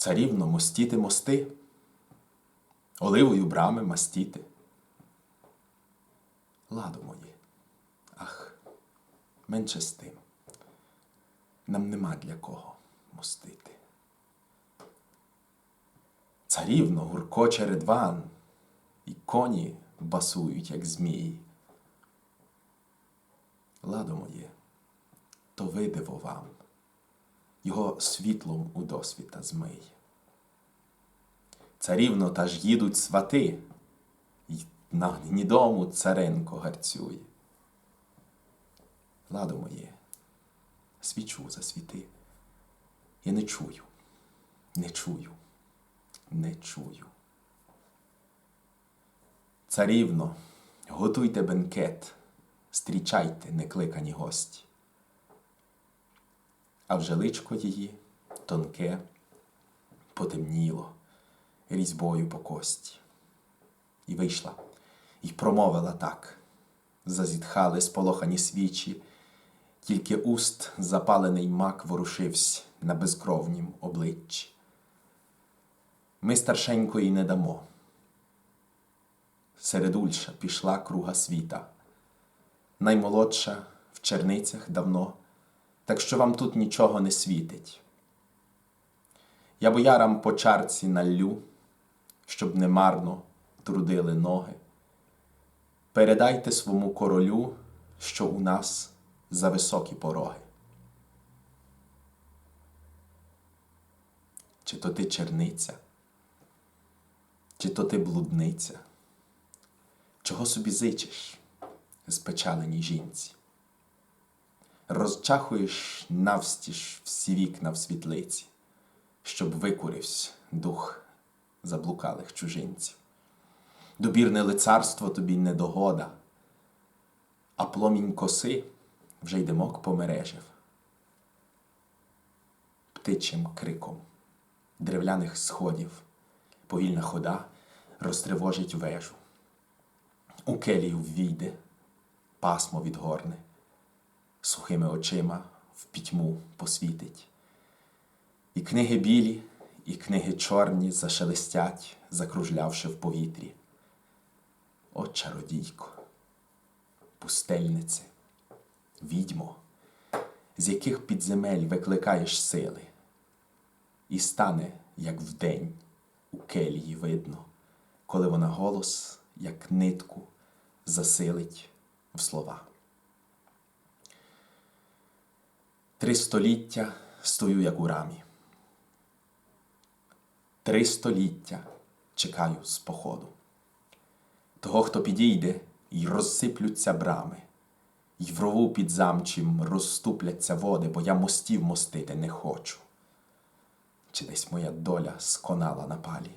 царівно мостіти мости, оливою брами мастіти. Ладо моє, ах, менше з тим. Нам нема для кого мостити. Царівно гуркоче редван, і коні басують, як змії. Ладо моє, то видиво вам, його світлом у досвіта змий. Царівно та ж їдуть свати, й на гнідому царенко гарцює. Ладо моє, свічу засвіти. Я не чую, не чую, не чую. Царівно, готуйте бенкет, стрічайте некликані гості. А вже личко її тонке, потемніло різьбою по кості. І вийшла, і промовила так. Зазітхали сполохані свічі, тільки уст запалений мак ворушився на безкровнім обличчі. Ми старшенької не дамо. Середульша пішла круга світа, наймолодша в черницях давно, так що вам тут нічого не світить. Я боярам по чарці наллю, щоб не марно трудили ноги. Передайте свому королю, що у нас за високі пороги. Чи то ти черниця, чи то ти блудниця? Чого собі зичиш, спечаленій жінці? Розчахуєш навстіж всі вікна в світлиці, щоб викуривсь дух заблукалих чужинців. Добірне лицарство тобі не догода, а пломінь коси вже й димок помережив. Птичим криком древляних сходів повільна хода розтривожить вежу. У келію ввійде, пасмо відгорне, сухими очима в пітьму посвітить. І книги білі, і книги чорні зашелестять, закружлявши в повітрі. О, чародійко, пустельнице, відьмо, з яких підземель викликаєш сили, і стане, як вдень, у келії видно, коли вона голос, як нитку, засилить в слова. Три століття стою, як у рамі. Три століття чекаю з походу. Того, хто підійде, й розсиплються брами, й в рову під замчим розступляться води, бо я мостів мостити не хочу. Чи десь моя доля сконала на палі?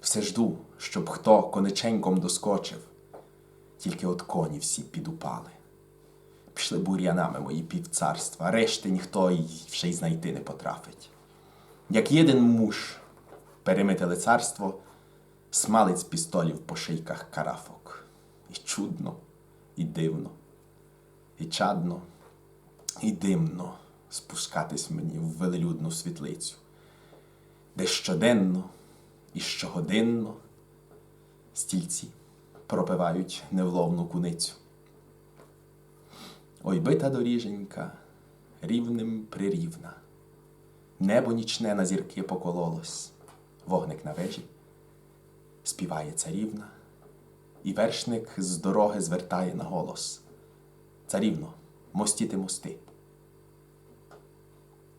Все жду, щоб хто конеченьком доскочив, тільки от коні всі підупали. Пішли бур'янами мої півцарства, решти ніхто вже й знайти не потрафить. Як єдин муж перемите лицарство, смалить з пістолів по шийках карафок. І чудно, і дивно, і чадно, і димно спускатись мені в велелюдну світлицю, де щоденно і щогодинно стільці пропивають невловну куницю. Ой бита доріженька, рівним прирівна, небо нічне на зірки покололось, вогник на вежі, співає царівна, і вершник з дороги звертає на голос. Царівно, мостіти мости.